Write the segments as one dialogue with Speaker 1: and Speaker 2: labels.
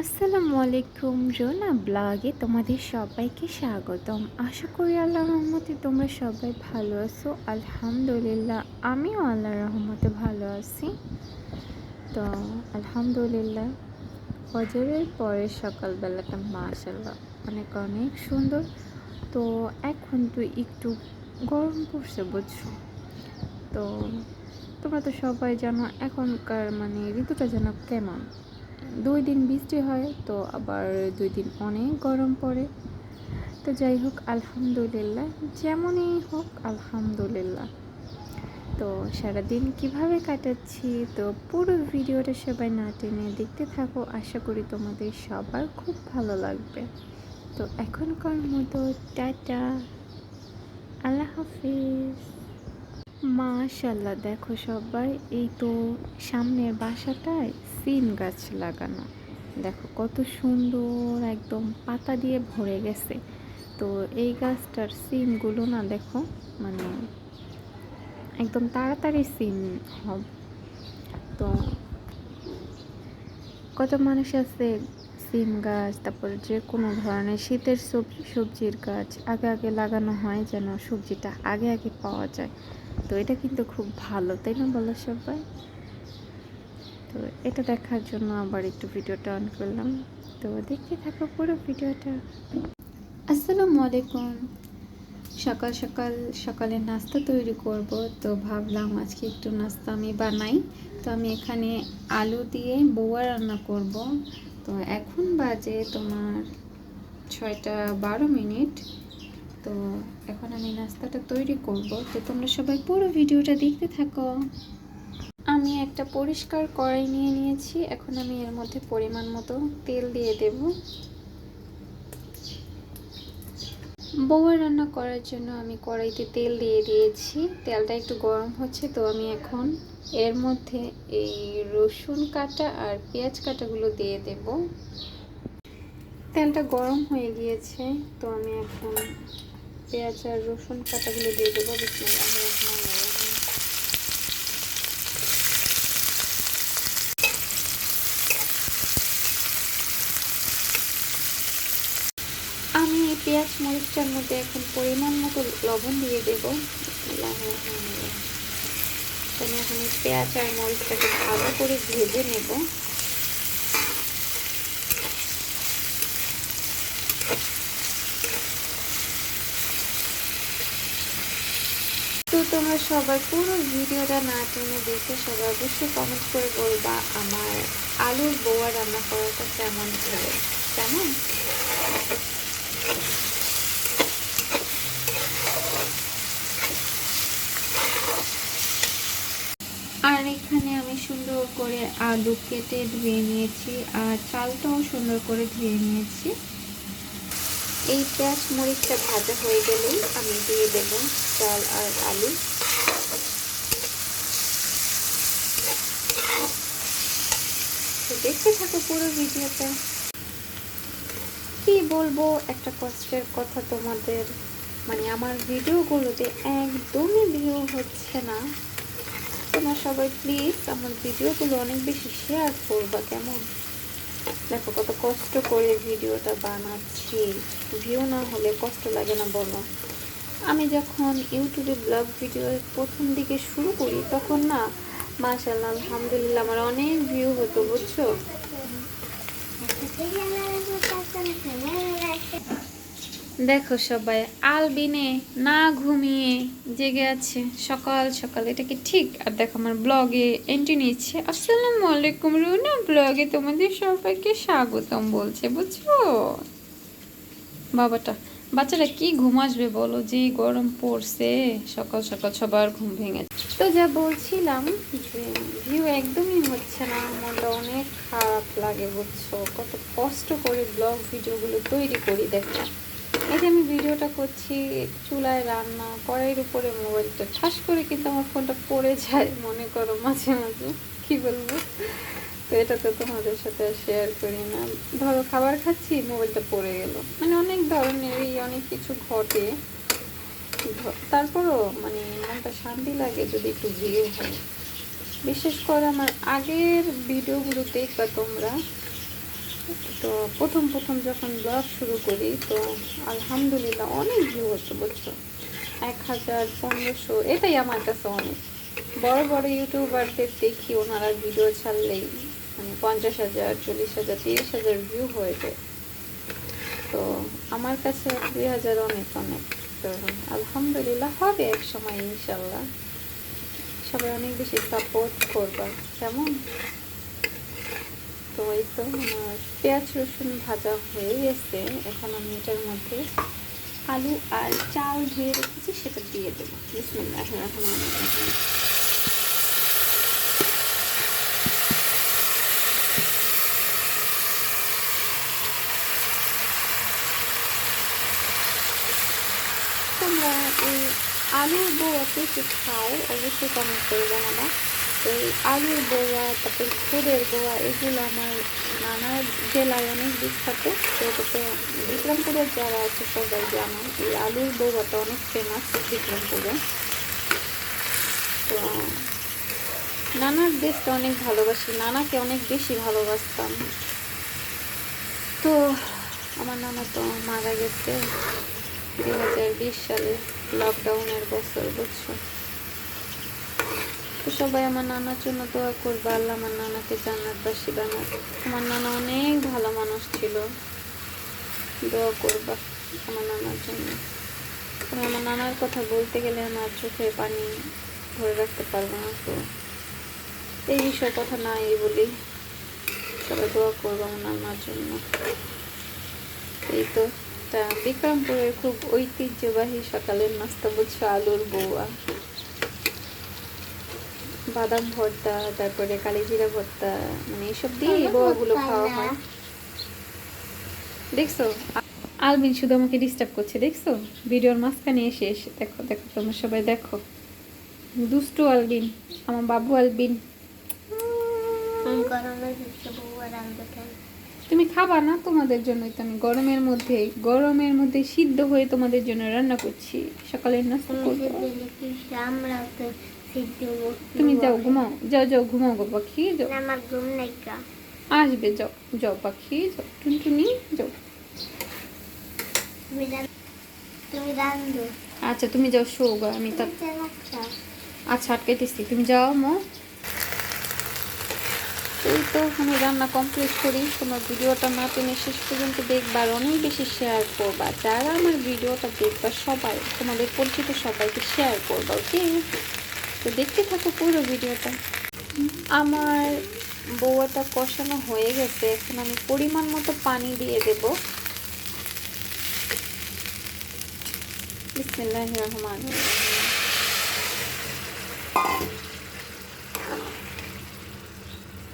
Speaker 1: আসসালামু আলাইকুম রোনা ব্লগে তোমাদের সবাইকে স্বাগতম। আশা করি আল্লাহ রহমতে তোমরা সবাই ভালো আছো। আলহামদুলিল্লাহ, আমিও আল্লাহ রহমতে ভালো আছি। তো আলহামদুলিল্লাহ, ফজরের পরে সকালবেলাটা মাশাল্লাহ অনেক অনেক সুন্দর। তো এখন তো একটু গরম পড়ছে বুঝছ। তো তোমরা তো সবাই জানো এখনকার মানে ঋতুটা যেন কেমন। দুই দিন বৃষ্টি হয়, তো আবার দুই দিন অনেক গরম পড়ে। তো যাই হোক, আলহামদুলিল্লাহ, যেমনই হোক, আলহামদুলিল্লাহ। তো সারাদিন কীভাবে কাটাচ্ছি? তো পুরো ভিডিওটা সবাই না টেনে দেখতে থাকো, আশা করি তোমাদের সবার খুব ভালো লাগবে। তো এখনকার মতো, টাটা। আল্লাহ হাফিজ। মাশাল্লাহ দেখো সবাই, এই তো সামনের বাসাটায় সিম গাছ লাগানো। দেখো কত সুন্দর একদম পাতা দিয়ে ভরে গেছে। তো এই গাছটার সিমগুলো না দেখো মানে একদম তাড়াতাড়ি সিম হবে তো কত মানুষ আছে সিম গাছ, তারপর যে কোনো ধরনের শীতের সবজি, সবজির গাছ, আগে আগে লাগানো হয় যেন সবজিটা আগে আগে পাওয়া যায়। তো এটা কিন্তু খুব ভালো, তাই না বলো সবাই? তো এটা দেখার জন্য আবার একটু ভিডিওটা অন করলাম। তো দেখতে থাকো পুরো ভিডিওটা। আসসালামু আলাইকুম। সকাল সকাল, সকালে নাস্তা তৈরি করব। তো ভাবলাম আজকে একটু নাস্তা আমি বানাই। তো আমি এখানে আলু দিয়ে বৌয়া রান্না করব। তো এখন বাজে তোমার ছয়টা বারো মিনিট। তো এখন আমি নাস্তাটা তৈরি করব। তো তোমরা সবাই পুরো ভিডিওটা দেখতে থাকো। একটা পরিষ্কার কড়াই নিয়ে নিয়েছি। এখন আমি এর মধ্যে পরিমাণ মতো তেল দিয়ে দেব। বউয়া রান্না করার জন্য আমি কড়াইতে তেল দিয়ে দিয়েছি। তেলটা একটু গরম হচ্ছে, তো আমি এখন এর মধ্যে এই রসুন কাটা আর পেঁয়াজ কাটাগুলো দিয়ে দেব। তেলটা গরম হয়ে গিয়েছে, তো আমি এখন পেঁয়াজ আর রসুন কাটাগুলো দিয়ে দেবো। বিসমিল্লাহির রহমানির রহিম আমি এই পেঁয়াজ মরিচটার মধ্যে এখন পরিমাণ মতো লবণ দিয়ে দেবো। আমি এখন পেঁয়াজ আর মরিচটাকে ভালো করে ভেজে নেব। তো তোমরা সবাই পুরো ভিডিওটা না টেনে দেখে সবাই অবশ্যই কমেন্ট করে বলবা আমার আলুর বোয়া রান্না করাটা কেমন ছিল কেমন আর এখানে আমি সুন্দর করে আলু কেটে ধুয়ে নিয়েছি আর চালটাও সুন্দর করে ধুয়ে নিয়েছি। এই পেঁয়াজ মরিচটা ভাজা হয়ে গেলেই আমি দিয়ে দেব চাল আর আলু। দেখতে থাকো পুরো ভিডিওটা। কি বলব, একটা কষ্টের কথা তোমাদের। মানে আমার ভিডিওগুলোতে একদমই ভিউ হচ্ছে না। তোমরা সবাই প্লিজ আমার ভিডিওগুলো অনেক বেশি শেয়ার করবা, কেমন? দেখো, কত কষ্ট করে ভিডিওটা বানাচ্ছি। ভিউ না হলে কষ্ট লাগে না, বলো। আমি যখন ইউটিউবে ব্লগ ভিডিও প্রথম দিকে শুরু করি, তখন না মাশাল্লাহ আলহামদুলিল্লাহ, আমার অনেক ভিউ হতো, বুঝছ? দেখো সবাই, আলবিনে না ঘুমিয়ে জেগে আছে সকাল সকাল। এটা কি ঠিক? আর দেখো আমার ব্লগে এন্ট্রি নিচ্ছে। আসসালামু আলাইকুম রুনা ব্লগে তোমাদের সবাইকে স্বাগতম বলছে, বুঝছ? বাবাটা, বাচ্চারা কি ঘুম আসবে বলো? যে গরম পড়ছে, সকাল সকাল সবার ঘুম ভেঙে তো যা বলছিলাম যে ভিউ একদমই হচ্ছে না, মনটা অনেক খারাপ লাগে, বুঝছ? কত কষ্ট করে ব্লগ ভিডিওগুলো তৈরি করি, দেখো। এই যে আমি ভিডিওটা করছি, চুলায় রান্না, কড়াইয়ের উপরে মোবাইলটা, ঠাস করে কিন্তু আমার ফোনটা পড়ে যায়, মনে করো মাঝে মাঝে, কি বলব? তো এটা তো তোমাদের সাথে শেয়ার করি না। ধরো খাবার খাচ্ছি, মোবাইলটা পড়ে গেল। মানে অনেক ধরনেরই অনেক কিছু ঘটে। তারপরও মানে মনটা শান্তি লাগে যদি একটু ভিউ হয়। বিশেষ করে আমার আগের ভিডিওগুলো দেখবা তোমরা তো প্রথম প্রথম যখন ব্লগ শুরু করি, তো আলহামদুলিল্লাহ অনেক ভিউ হচ্ছে, বুঝছ? এক হাজার পনেরোশো, এটাই আমার কাছে অনেক। বড় বড় ইউটিউবারদের দেখি, ওনারা ভিডিও ছাড়লেই মানে পঞ্চাশ হাজার, চল্লিশ হাজার, তিরিশ হাজার ভিউ হয়ে যায়। তো আমার কাছে দুই হাজার অনেক অনেক। তো আলহামদুলিল্লাহ হবে এক সময়, ইনশাল্লাহ। সবাই অনেক বেশি সাপোর্ট করবা। কেমন? তো এই তো আমার পেঁয়াজ রসুন ভাজা হয়ে গেছে এখন আমি এটার মধ্যে আলু আর চাল ধুয়ে রেখেছি, সেটা দিয়ে দেবো। এখন তোমরা এই বৌয়া কে কে খাও, অবশ্যই কমেন্ট করে জানাবা। এই আলুর বৌয়া, তারপর ফুলের বৌয়া, এগুলো আমার নানা জেলায় অনেক বিখ্যাত। তো এটাতে বিক্রমপুরের যারা আছে সবাই জানো এই আলুর বৌয়াটা অনেক ফেমাস বিক্রমপুরে। তো, নানার দেশটা অনেক ভালোবাসি, নানাকে অনেক বেশি ভালোবাসতাম। তো, আমার নানা তো মারা গেছে দু হাজার বিশ সালে লকডাউনের বছর, বুঝছ? সবাই আমার নানার জন্য দোয়া করবে, আল্লাহ আমার নানাকে জান্নাতবাসী বানাক। আমার নানা অনেক ভালো মানুষ ছিল। দোয়া করবা আমার নানার জন্য। আমার নানার কথা বলতে গেলে আমার চোখে পানি ধরে রাখতে পারব না তো। এই বিষয়ে কথা নাই বলি। সবাই দোয়া করব আমার নানার জন্য। এই তো, তা বিক্রমপুরের খুব ঐতিহ্যবাহী সকালের নাস্তা বলছে আলুর বৌয়া। বাদাম ভর্তা তারপরে কালিজিরা ভর্তা মানে এইসব দিয়ে এই বৌয়াগুলো খাওয়া হয়। দেখছ? আলবিন শুধু আমাকে ডিস্টার্ব করছে দেখছ? ভিডিওর মাঝখানে এসে এসে দেখো দেখো তোমরা সবাই দেখো। দুষ্টু আলবিন আমার বাবু আলবিন। তুমি খাবা না তোমাদের জন্যই তো আমি গরমের মধ্যে গরমের মধ্যে সিদ্ধ হয়ে তোমাদের জন্য রান্না করছি। সকালের নাস্তা করব। তুমি যাও ঘুমাও। যাও যাও ঘুমাও গো পাখি যাও।
Speaker 2: আমার ঘুম নাই কা
Speaker 1: আসবে যাও যাও পাখি যাও। টুনটুনি যাও।
Speaker 2: তুমি তুমি
Speaker 1: আচ্ছা তুমি যাও শো গো আমি তা
Speaker 2: আচ্ছা।
Speaker 1: আচ্ছা আটকাইতেছি। তুমি যাও মো। এই তো আমি রান্না কমপ্লিট করি। তোমার ভিডিওটা না টেনে শেষ পর্যন্ত দেখবার অনেক বেশি শেয়ার করবা। যারা আমার ভিডিওটা দেখবা সবাই তোমাদের পরিচিত সবাইকে শেয়ার করবা ওকে তো দেখতে থাকো পুরো ভিডিওটা। আমার বউয়াটা কষানো হয়ে গেছে, এখন আমি পরিমাণ মতো পানি দিয়ে দেব। বিসমিল্লাহির রহমানির রহিম।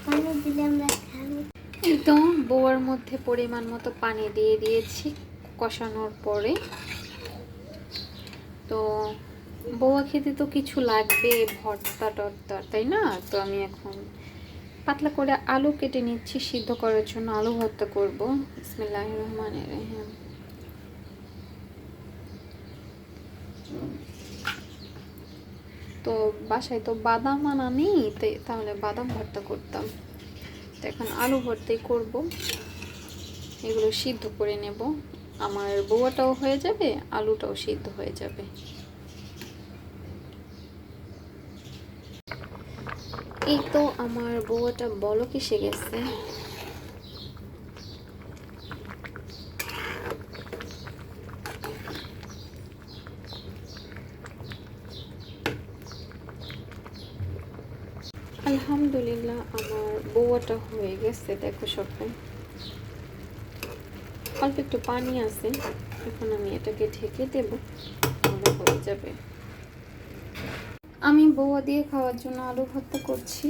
Speaker 2: পানি দিলে আমরা খাব
Speaker 1: এই তো বউয়ার মধ্যে পরিমাণ মতো পানি দিয়ে দিয়েছি কষানোর পরে। তো বউয়া খেতে তো কিছু লাগবে, ভর্তা টর্তা, তাই না? তো আমি এখন পাতলা করে আলু কেটে নিচ্ছি, সিদ্ধ করার জন্য আলু ভর্তা করব। বিসমিল্লাহ রহমানের রহিম। তো বাসায় তো বাদাম আনা নেই তাহলে বাদাম ভর্তা করতাম। তো এখন আলু ভর্তাই করব। এগুলো সিদ্ধ করে নেব। আমার বউয়াটাও হয়ে যাবে, আলুটাও সিদ্ধ হয়ে যাবে। এই তো আমার বউয়াটা বলক এসে গেছে আলহামদুলিল্লাহ, আমার বউয়াটা হয়ে গেছে, দেখো সবাই। অল্প একটু পানি আছে, এখন আমি এটাকে ঢেকে দেবো হয়ে যাবে। আমি বৌয়া দিয়ে খাওয়ার জন্য আলু ভর্তা করছি।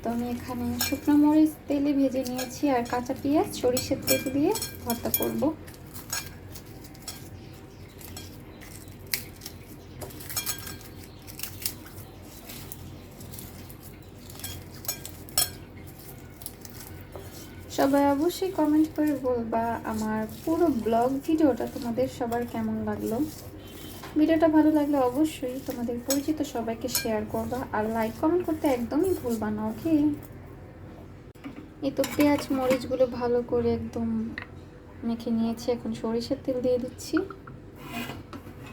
Speaker 1: তো আমি এখানে শুকনো মরিচ তেলে ভেজে নিয়েছি আর কাঁচা পেঁয়াজ, সরিষার তেল দিয়ে ভর্তা করব। সবাই অবশ্যই কমেন্ট করে বলবা আমার পুরো ব্লগ ভিডিওটা তোমাদের সবার কেমন লাগল। ভিডিওটা ভালো লাগলে অবশ্যই তোমাদের পরিচিত সবাইকে শেয়ার করবা আর লাইক কমেন্ট করতে একদমই ভুলবা না ওকে এই তো পেঁয়াজ, মরিচগুলো ভালো করে একদম মেখে নিয়েছি, এখন সরিষার তেল দিয়ে দিচ্ছি।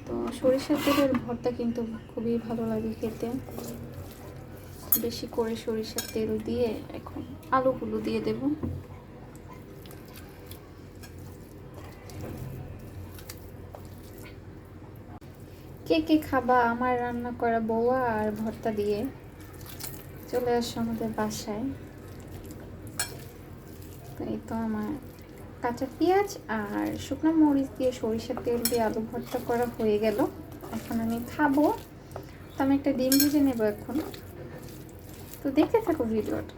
Speaker 1: তো সরিষার তেলের ভর্তা কিন্তু খুবই ভালো লাগে খেতে। বেশি করে সরিষার তেল দিয়ে এখন আলুগুলো দিয়ে দেব। কে কে খাবা, আমার রান্না করা বৌয়া আর ভর্তা দিয়ে চলে আসো আমাদের বাসায়। এই তো আমার কাঁচা পেঁয়াজ আর শুকনো মরিচ দিয়ে সরিষার তেল দিয়ে আলু ভর্তা করা হয়ে গেল। এখন আমি খাব। তো আমি একটা ডিম ভেজে নেব এখন। তো দেখতে থাকো ভিডিওটা।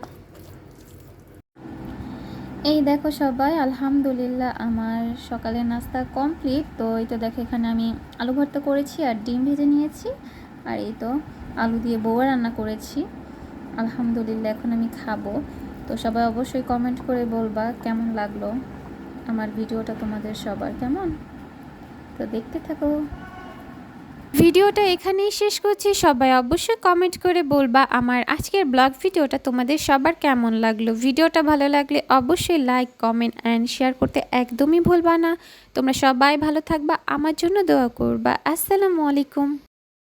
Speaker 1: এই দেখো সবাই, আলহামদুলিল্লাহ আমার সকালের নাস্তা কমপ্লিট তো এই তো দেখো, এখানে আমি আলু ভর্তা করেছি আর ডিম ভেজে নিয়েছি। আর এই তো আলু দিয়ে বউয়া রান্না করেছি। আলহামদুলিল্লাহ, এখন আমি খাব। তো সবাই অবশ্যই কমেন্ট করে বলবা কেমন লাগল আমার ভিডিওটা তোমাদের সবার, কেমন? তো দেখতে থাকো। ভিডিওটা এখানেই শেষ করছি। সবাই অবশ্যই কমেন্ট করে বলবা আমার আজকের ব্লগ ভিডিওটা তোমাদের সবার কেমন লাগল? ভিডিওটা ভালো লাগলে অবশ্যই লাইক কমেন্ট অ্যান্ড শেয়ার করতে একদমই ভুলবা না। তোমরা সবাই ভালো থাকবা। আমার জন্য দোয়া করবা। আসসালামু আলাইকুম।